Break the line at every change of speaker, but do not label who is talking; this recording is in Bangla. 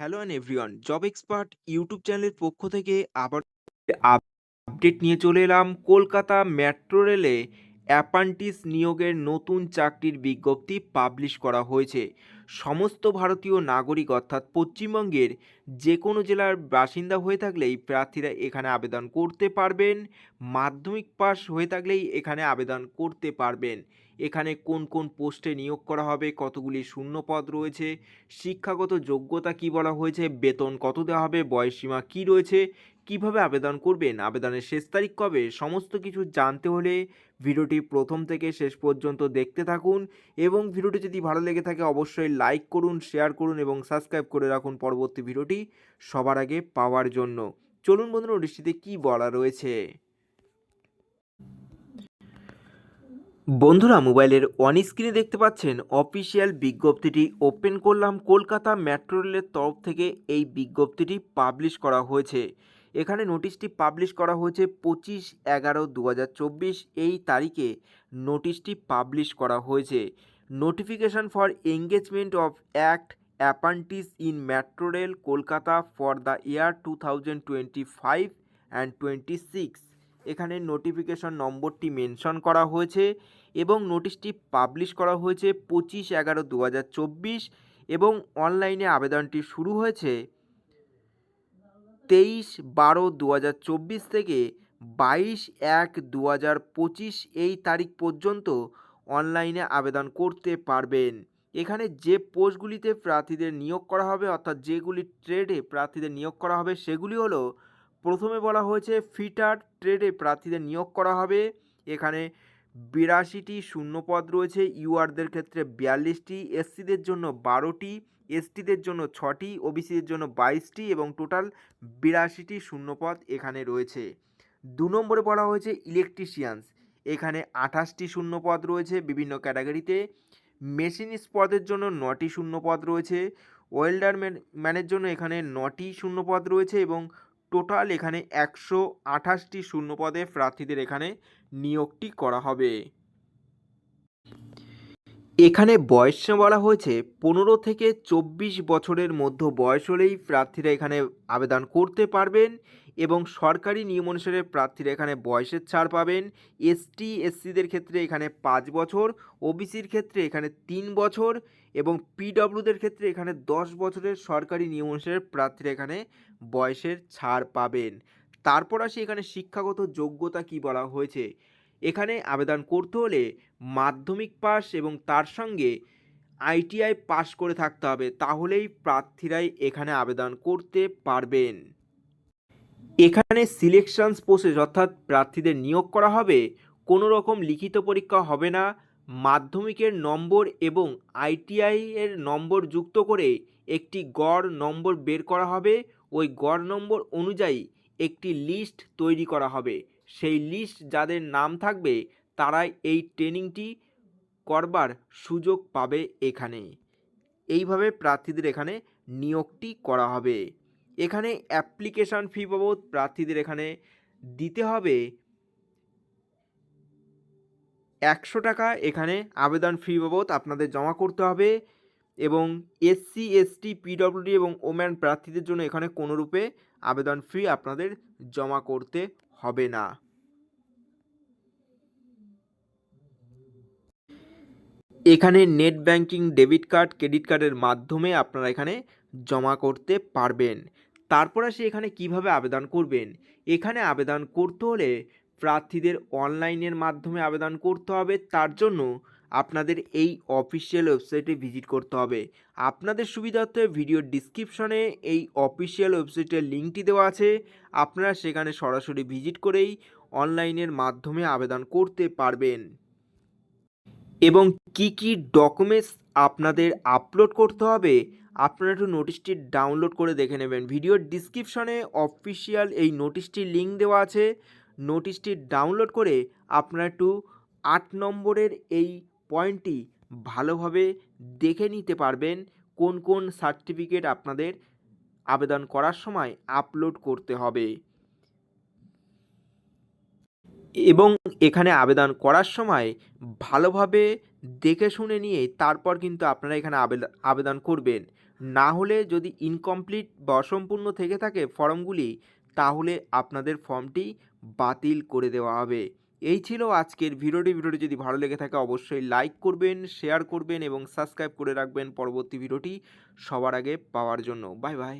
Hello and everyone job expert YouTube চ্যানেলের পক্ষ থেকে আবার আপডেট নিয়ে চলে এলাম কলকাতা মেট্রো রেলে অ্যাপান্টিস নিয়োগের নতুন চাকরির বিজ্ঞপ্তি পাবলিশ করা হয়েছে। সমস্ত ভারতীয় নাগরিক অর্থাৎ পশ্চিমবঙ্গের যে কোনো জেলার বাসিন্দা হয়ে থাকলেই প্রার্থীরা এখানে আবেদন করতে পারবেন, মাধ্যমিক পাস হয়ে থাকলেই এখানে আবেদন করতে পারবেন। এখানে কোন কোন পোস্টে নিয়োগ করা হবে, কতগুলি শূন্য পদ রয়েছে, শিক্ষাগত যোগ্যতা কি বলা হয়েছে, বেতন কত দেওয়া হবে বয়সসীমা কি রয়েছে, কীভাবে আবেদন করবেন, আবেদনের শেষ তারিখ কবে, সমস্ত কিছু জানতে হলে ভিডিওটি প্রথম থেকে শেষ পর্যন্ত দেখতে থাকুন এবং ভিডিওটি যদি ভালো লেগে থাকে অবশ্যই লাইক করুন শেয়ার করুন এবং সাবস্ক্রাইব করে রাখুন পরবর্তী ভিডিওটি সবার আগে পাওয়ার জন্য। চলুন বন্ধুরা নোটিশটিতে কী বলা রয়েছে? বন্ধুরা, মোবাইলের অন স্ক্রিনে দেখতে পাচ্ছেন অফিসিয়াল বিজ্ঞপ্তিটি ওপেন করলাম। কলকাতা মেট্রো রেলের তরফ থেকে এই বিজ্ঞপ্তিটি পাবলিশ করা হয়েছে। এখানে নোটিশটি পাবলিশ করা হয়েছে পঁচিশ এগারো দু এই তারিখে নোটিশটি পাবলিশ করা হয়েছে। Notification for engagement of act apprentices in metro rail Kolkata for the year two thousand twenty five and twenty six এখানে নোটিফিকেশন নম্বরটি মেনশন করা হয়েছে এবং নোটিশটি পাবলিশ করা হয়েছে পঁচিশ এগারো দু এবং অনলাইনে আবেদনটি শুরু হয়েছে তেইশ বারো দু থেকে বাইশ এক দু এই তারিখ পর্যন্ত অনলাইনে আবেদন করতে পারবেন। এখানে যে পোস্টগুলিতে প্রার্থীদের নিয়োগ করা হবে অর্থাৎ যেগুলি ট্রেডে প্রার্থীদের নিয়োগ করা হবে সেগুলি হলো প্রথমে বলা হয়েছে ফিটার ট্রেডে প্রার্থীদের নিয়োগ করা হবে। এখানে বিরাশিটি শূন্যপদ রয়েছে। ইউআরদের ক্ষেত্রে বিয়াল্লিশটি, এসসিদের জন্য বারোটি, এসটিদের জন্য ছটি, ওবিসিদের জন্য বাইশটি এবং টোটাল বিরাশিটি শূন্যপদ এখানে রয়েছে। দু নম্বরে বলা হয়েছে ইলেকট্রিশিয়ানস। এখানে আঠাশটি শূন্যপদ রয়েছে বিভিন্ন ক্যাটাগরিতে। মেশিনিস্ট পদের জন্য নটি শূন্যপদ রয়েছে। ওয়েল্ডার ম্যানের জন্য এখানে নটি শূন্যপদ রয়েছে এবং টোটাল এখানে একশো আঠাশটি শূন্যপদে প্রার্থীদের এখানে নিয়োগটি করা হবে। এখানে বয়স বলা হয়েছে, পনেরো থেকে চব্বিশ বছরের মধ্য বয়স হলেই প্রার্থীরা এখানে আবেদন করতে পারবেন। এবং সরকারি নিয়ম অনুসারে প্রার্থীরা এখানে বয়সের ছাড় পাবেন। এসটি এসসিদের ক্ষেত্রে এখানে পাঁচ বছর ওবিসির ক্ষেত্রে এখানে তিন বছর এবং পিডব্লিউদের ক্ষেত্রে এখানে দশ বছরের সরকারি নিয়ম অনুসারে প্রার্থীরা এখানে বয়সের ছাড় পাবেন। তারপর আসি এখানে শিক্ষাগত যোগ্যতা কি বলা হয়েছে। এখানে আবেদন করতে হলে মাধ্যমিক পাস এবং তার সঙ্গে আইটিআই পাস করে থাকতে হবে। তাহলেই প্রার্থীরাই এখানে আবেদন করতে পারবেন। এখানে সিলেকশনস প্রসেস অর্থাৎ প্রার্থীদের নিয়োগ করা হবে, কোনো রকম লিখিত পরীক্ষা হবে না। মাধ্যমিকের নম্বর এবং আইটিআই এর নম্বর যুক্ত করে একটি গড় নম্বর বের করা হবে। ওই গড় নম্বর অনুযায়ী একটি লিস্ট তৈরি করা হবে। সেই লিস্ট যাদের নাম থাকবে, তারাই এই ট্রেনিংটি করবার সুযোগ পাবে এখানে। এইভাবে প্রার্থীদের এখানে নিয়োগটি করা হবে। এখানে অ্যাপ্লিকেশান ফি বাবদ প্রার্থীদের এখানে দিতে হবে একশো টাকা। এখানে আবেদন ফি বাবদ আপনাদের জমা করতে হবে এবং এসসি এসটি পিডব্লিউডি এবং ওম্যান প্রার্থীদের জন্য এখানে কোনো রূপে আবেদন ফি আপনাদের জমা করতে হবে না। এখানে net banking debit card credit কার্ডের মাধ্যমে আপনারা এখানে জমা করতে পারবেন। তারপর আসি এখানে কীভাবে আবেদন করবেন? এখানে আবেদন করতে হলে প্রার্থীদের অনলাইনের মাধ্যমে আবেদন করতে হবে। তার জন্য আপনাদের এই অফিসিয়াল ওয়েবসাইটে ভিজিট করতে হবে। আপনাদের সুবিধার্থে ভিডিও ডিসক্রিপশনে এই অফিসিয়াল ওয়েবসাইটের লিঙ্কটি দেওয়া আছে। আপনারা সেখানে সরাসরি ভিজিট করেই অনলাইনের মাধ্যমে আবেদন করতে পারবেন। এবং কি কি ডকুমেন্টস আপনাদের আপলোড করতে হবে, আপনারা একটু নোটিশটি ডাউনলোড করে দেখে নেবেন। ভিডিওর ডিসক্রিপশনে অফিসিয়াল এই নোটিশটির লিঙ্ক দেওয়া আছে। নোটিশটি ডাউনলোড করে আপনারা একটু আট নম্বরের এই পয়েন্টটি ভালোভাবে দেখে নিতে পারবেন, কোন কোন সার্টিফিকেট আপনাদের আবেদন করার সময় আপলোড করতে হবে। এবং এখানে আবেদন করার সময় ভালোভাবে দেখে শুনে নিয়ে তারপর কিন্তু আপনারা এখানে আবেদন করবেন। না হলে যদি ইনকমপ্লিট বা অসম্পূর্ণ থেকে থাকে ফর্মগুলি, তাহলে আপনাদের ফর্মটি বাতিল করে দেওয়া হবে। এই ছিল আজকের ভিডিওটি। ভিডিওটি যদি ভালো লেগে থাকে, অবশ্যই লাইক করবেন, শেয়ার করবেন এবং সাবস্ক্রাইব করে রাখবেন পরবর্তী ভিডিওটি সবার আগে পাওয়ার জন্য। Bye bye.